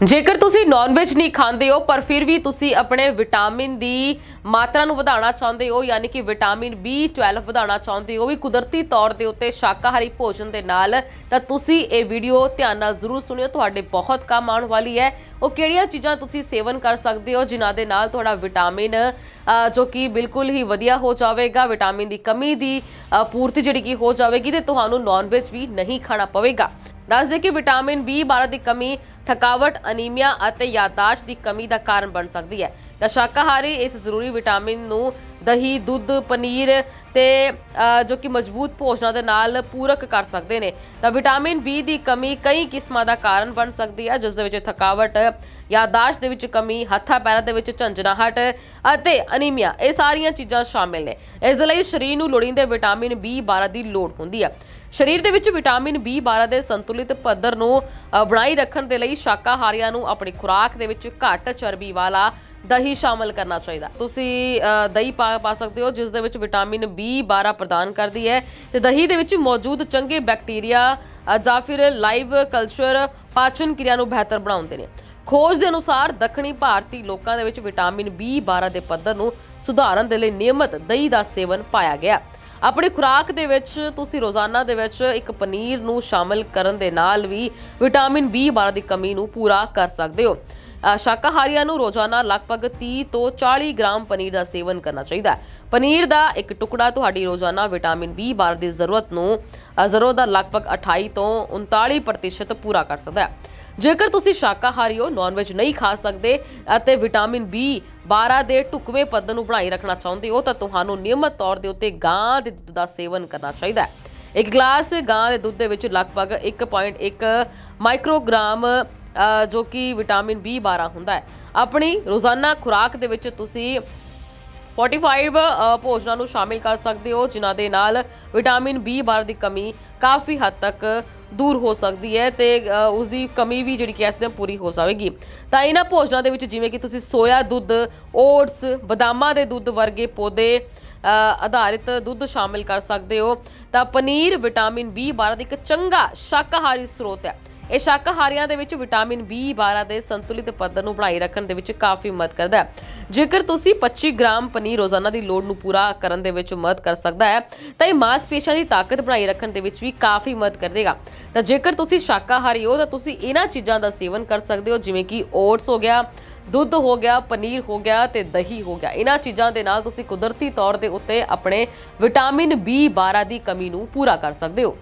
ਜੇਕਰ ਤੁਸੀਂ ਨਾਨ-ਵੈਜ ਨਹੀਂ ਖਾਂਦੇ ਹੋ, ਪਰ ਫਿਰ ਵੀ ਤੁਸੀਂ ਆਪਣੇ ਵਿਟਾਮਿਨ ਦੀ ਮਾਤਰਾ ਨੂੰ ਵਧਾਉਣਾ ਚਾਹੁੰਦੇ ਹੋ, ਯਾਨੀ ਕਿ ਵਿਟਾਮਿਨ B12 ਵਧਾਉਣਾ ਚਾਹੁੰਦੇ ਹੋ ਵੀ ਕੁਦਰਤੀ ਤੌਰ ਦੇ ਉੱਤੇ ਸ਼ਾਕਾਹਾਰੀ ਭੋਜਨ ਦੇ ਨਾਲ, ਤਾਂ ਤੁਸੀਂ ਇਹ ਵੀਡੀਓ ਧਿਆਨ ਨਾਲ ਜ਼ਰੂਰ ਸੁਣਿਓ। ਤੁਹਾਡੇ ਬਹੁਤ ਕੰਮ ਆਉਣ ਵਾਲੀ ਹੈ। ਉਹ ਕਿਹੜੀਆਂ ਚੀਜ਼ਾਂ ਤੁਸੀਂ ਸੇਵਨ ਕਰ ਸਕਦੇ ਹੋ, ਜਿਨ੍ਹਾਂ ਦੇ ਨਾਲ ਤੁਹਾਡਾ ਵਿਟਾਮਿਨ ਜੋ ਕਿ ਬਿਲਕੁਲ ਹੀ ਵਧੀਆ ਹੋ ਜਾਵੇਗਾ। ਵਿਟਾਮਿਨ ਦੀ ਕਮੀ ਦੀ ਪੂਰਤੀ ਜਿਹੜੀ ਕਿ ਹੋ ਜਾਵੇਗੀ ਤੇ ਤੁਹਾਨੂੰ ਨਾਨ-ਵੈਜ ਵੀ ਨਹੀਂ ਖਾਣਾ ਪਵੇਗਾ। ਦੱਸ ਦੇ ਕਿ ਵਿਟਾਮਿਨ B12 ਦੀ ਕਮੀ, ਥਕਾਵਟ, ਅਨੀਮੀਆ ਅਤੇ ਯਾਦਾਸ਼ਤ ਦੀ ਕਮੀ ਦਾ ਕਾਰਨ ਬਣ ਸਕਦੀ ਹੈ। ਤਾਂ ਸ਼ਾਕਾਹਾਰੀ ਇਸ ਜ਼ਰੂਰੀ ਵਿਟਾਮਿਨ ਨੂੰ ਦਹੀਂ, ਦੁੱਧ, ਪਨੀਰ ਤੇ ਜੋ ਕਿ ਮਜ਼ਬੂਤ ਭੋਜਨਾਂ ਦੇ ਨਾਲ ਪੂਰਕ ਕਰ ਸਕਦੇ ਨੇ। ਤਾਂ ਵਿਟਾਮਿਨ B ਦੀ ਕਮੀ ਕਈ ਕਿਸਮਾਂ ਦਾ ਕਾਰਨ ਬਣ ਸਕਦੀ ਹੈ, ਜਿਸ ਦੇ ਵਿੱਚ ਥਕਾਵਟ, ਯਾਦਾਸ਼ਤ ਦੇ ਵਿੱਚ ਕਮੀ, ਹੱਥਾਂ ਪੈਰਾਂ ਦੇ ਵਿੱਚ ਝੰਜਨਾਹਟ ਅਤੇ ਅਨੀਮੀਆ, ਇਹ ਸਾਰੀਆਂ ਚੀਜ਼ਾਂ ਸ਼ਾਮਿਲ ਨੇ। ਇਸ ਲਈ ਸਰੀਰ ਨੂੰ ਲੋੜੀਂਦੇ ਵਿਟਾਮਿਨ B12 ਦੀ ਲੋੜ ਹੁੰਦੀ ਹੈ। ਸਰੀਰ ਦੇ ਵਿੱਚ ਵਿਟਾਮਿਨ B12 ਦੇ ਸੰਤੁਲਿਤ ਪੱਧਰ ਨੂੰ ਬਣਾਈ ਰੱਖਣ ਦੇ ਲਈ ਸ਼ਾਕਾਹਾਰੀਆਂ ਨੂੰ ਆਪਣੀ ਖੁਰਾਕ ਦੇ ਵਿੱਚ ਘੱਟ ਚਰਬੀ ਵਾਲਾ ਦਹੀਂ ਸ਼ਾਮਲ ਕਰਨਾ ਚਾਹੀਦਾ। ਤੁਸੀਂ ਦਹੀਂ ਪਾ ਪਾ ਸਕਦੇ ਹੋ, ਜਿਸ ਦੇ ਵਿੱਚ ਵਿਟਾਮਿਨ B12 ਪ੍ਰਦਾਨ ਕਰਦੀ ਹੈ। ਤੇ ਦਹੀਂ ਦੇ ਵਿੱਚ ਮੌਜੂਦ ਚੰਗੇ ਬੈਕਟੀਰੀਆ ਜਾਂ ਫਿਰ ਲਾਈਵ ਕਲਚਰ ਪਾਚਨ ਕਿਰਿਆ ਨੂੰ ਬਿਹਤਰ ਬਣਾਉਂਦੇ ਨੇ। ਖੋਜ ਦੇ ਅਨੁਸਾਰ ਦੱਖਣੀ ਭਾਰਤੀ ਲੋਕਾਂ ਦੇ ਵਿੱਚ ਵਿਟਾਮਿਨ B12 ਦੇ ਪੱਧਰ ਨੂੰ ਸੁਧਾਰਨ ਦੇ ਲਈ ਨਿਯਮਤ ਦਹੀਂ ਦਾ ਸੇਵਨ ਪਾਇਆ ਗਿਆ। ਆਪਣੀ ਖੁਰਾਕ ਦੇ ਵਿੱਚ ਤੁਸੀਂ ਰੋਜ਼ਾਨਾ ਦੇ ਵਿੱਚ ਇੱਕ ਪਨੀਰ ਨੂੰ ਸ਼ਾਮਿਲ ਕਰਨ ਦੇ ਨਾਲ ਵੀ ਵਿਟਾਮਿਨ B12 ਦੀ ਕਮੀ ਨੂੰ ਪੂਰਾ ਕਰ ਸਕਦੇ ਹੋ। ਸ਼ਾਕਾਹਾਰੀਆਂ ਨੂੰ ਰੋਜ਼ਾਨਾ ਲਗਭਗ 30 ਤੋਂ 40 ਗ੍ਰਾਮ ਪਨੀਰ ਦਾ ਸੇਵਨ ਕਰਨਾ ਚਾਹੀਦਾ ਹੈ। ਪਨੀਰ ਦਾ ਇੱਕ ਟੁਕੜਾ ਤੁਹਾਡੀ ਰੋਜ਼ਾਨਾ ਵਿਟਾਮਿਨ B12 ਦੀ ਜ਼ਰੂਰਤ ਨੂੰ ਜ਼ਰੂਰਤ ਦਾ ਲਗਭਗ 28 ਤੋਂ 39% ਪੂਰਾ ਕਰ ਸਕਦਾ ਹੈ। ਜੇਕਰ ਤੁਸੀਂ ਸ਼ਾਕਾਹਾਰੀ ਹੋ ਨਾਨ-ਵੈਜ ਨਹੀਂ ਖਾ ਸਕਦੇ ਅਤੇ ਵਿਟਾਮਿਨ B 12 ਦੇ ਢੁਕਵੇਂ ਪੱਧਰ ਨੂੰ ਬਣਾਈ ਰੱਖਣਾ ਚਾਹੁੰਦੇ ਹੋ ਤਾਂ ਤੁਹਾਨੂੰ ਨਿਯਮਤ ਤੌਰ ਦੇ ਉੱਤੇ ਗਾਂ ਦੇ ਦੁੱਧ ਦਾ ਸੇਵਨ ਕਰਨਾ ਚਾਹੀਦਾ ਹੈ। ਇੱਕ ਗਲਾਸ ਗਾਂ ਦੇ ਦੁੱਧ ਦੇ ਵਿੱਚ ਲਗਭਗ 1.1 ਮਾਈਕਰੋਗ੍ਰਾਮ ਜੋ ਕਿ ਵਿਟਾਮਿਨ B12 ਹੁੰਦਾ ਹੈ। ਆਪਣੀ ਰੋਜ਼ਾਨਾ ਖੁਰਾਕ ਦੇ ਵਿੱਚ ਤੁਸੀਂ 45 ਅ, ਭੋਜਨਾਂ ਨੂੰ ਸ਼ਾਮਿਲ ਕਰ ਸਕਦੇ ਹੋ ਜਿਨ੍ਹਾਂ ਦੇ ਨਾਲ ਵਿਟਾਮਿਨ B12 ਦੀ ਕਮੀ ਕਾਫੀ ਹੱਦ ਤੱਕ ਦੂਰ ਹੋ ਸਕਦੀ ਹੈ ਤੇ ਅ, ਉਸ ਦੀ ਕਮੀ ਵੀ ਜਿਹੜੀ ਕਿ ਇਸ ਦੇ ਪੂਰੀ ਹੋ ਜਾਵੇਗੀ। ਤਾਂ ਇਹਨਾਂ ਭੋਜਨਾਂ ਦੇ ਵਿੱਚ ਜਿਵੇਂ ਕਿ ਤੁਸੀਂ ਸੋਇਆ ਦੁੱਧ ਓਟਸ ਬਦਾਮਾਂ ਦੇ ਦੁੱਧ ਵਰਗੇ ਪੌਦੇ ਆਧਾਰਿਤ ਦੁੱਧ ਸ਼ਾਮਿਲ ਕਰ ਸਕਦੇ ਹੋ। ਤਾਂ ਪਨੀਰ ਵਿਟਾਮਿਨ B12 ਦਾ ਇੱਕ ਚੰਗਾ ਸ਼ਾਕਾਹਾਰੀ ਸਰੋਤ ਹੈ। ਇਹ ਸ਼ਾਕਾਹਾਰੀਆਂ ਦੇ ਵਿੱਚ ਵਿਟਾਮਿਨ B12 ਦੇ ਸੰਤੁਲਿਤ ਪੱਧਰ ਨੂੰ ਬਣਾਈ ਰੱਖਣ ਦੇ ਵਿੱਚ ਕਾਫੀ ਮਦਦ ਕਰਦਾ ਹੈ। ਜੇਕਰ ਤੁਸੀਂ 25 ਗ੍ਰਾਮ ਪਨੀਰ ਰੋਜ਼ਾਨਾ ਦੀ ਲੋੜ ਨੂੰ ਪੂਰਾ ਕਰਨ ਦੇ ਵਿੱਚ ਮਦਦ ਕਰ ਸਕਦਾ ਹੈ, ਤਾਂ ਇਹ ਮਾਸਪੇਸ਼ੀਆਂ ਦੀ ਤਾਕਤ ਬਣਾਈ ਰੱਖਣ ਦੇ ਵਿੱਚ ਵੀ ਕਾਫੀ ਮਦਦ ਕਰੇਗਾ ਤਾਂ ਜੇਕਰ ਤੁਸੀਂ ਸ਼ਾਕਾਹਾਰੀ ਹੋ, ਤਾਂ ਤੁਸੀਂ ਇਹਨਾਂ ਚੀਜ਼ਾਂ ਦਾ ਸੇਵਨ ਕਰ ਸਕਦੇ ਹੋ, ਜਿਵੇਂ ਕਿ ਓਟਸ ਹੋ ਗਿਆ, ਦੁੱਧ ਹੋ ਗਿਆ, ਪਨੀਰ ਹੋ ਗਿਆ ਤੇ ਦਹੀਂ ਹੋ ਗਿਆ। ਇਹਨਾਂ ਚੀਜ਼ਾਂ ਦੇ ਨਾਲ ਤੁਸੀਂ ਕੁਦਰਤੀ ਤੌਰ ਦੇ ਉੱਤੇ ਆਪਣੇ ਵਿਟਾਮਿਨ B12 ਦੀ ਕਮੀ ਨੂੰ ਪੂਰਾ ਕਰ ਸਕਦੇ ਹੋ।